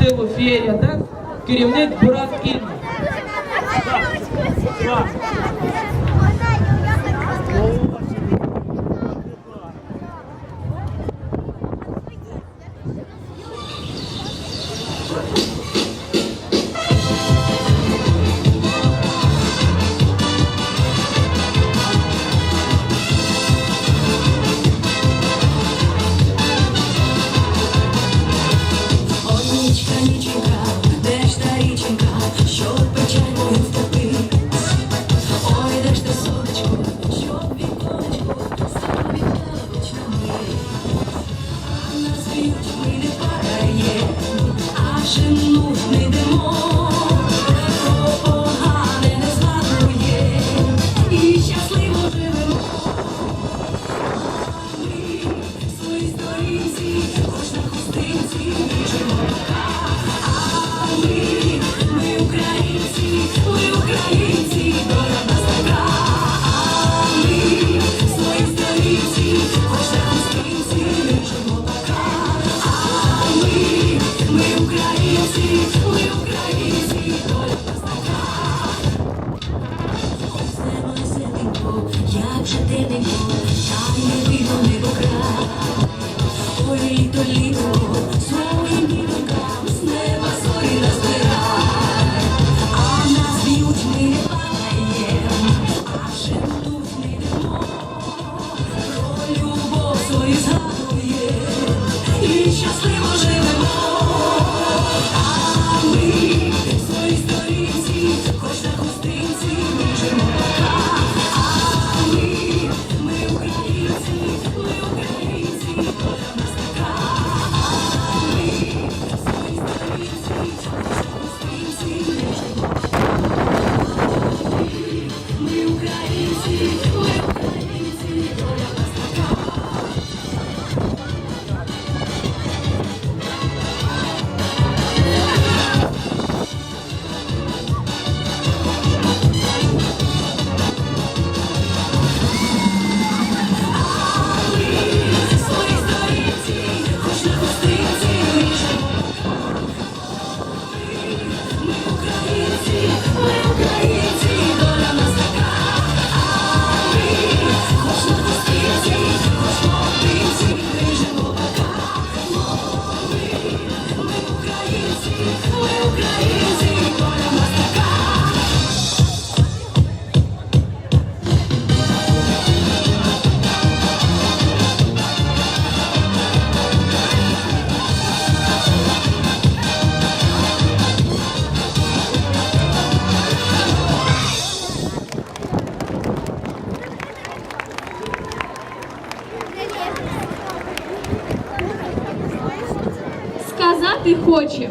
колективу Феєрія Декс, керівник Бурат Кінна. старшину не йдемо, хто не згадує і щасливо живемо. Ми в своїй сторінці, хоч на ми українці. Я вже тебе, та не вийду, не покрив. Thank you. спати хоче.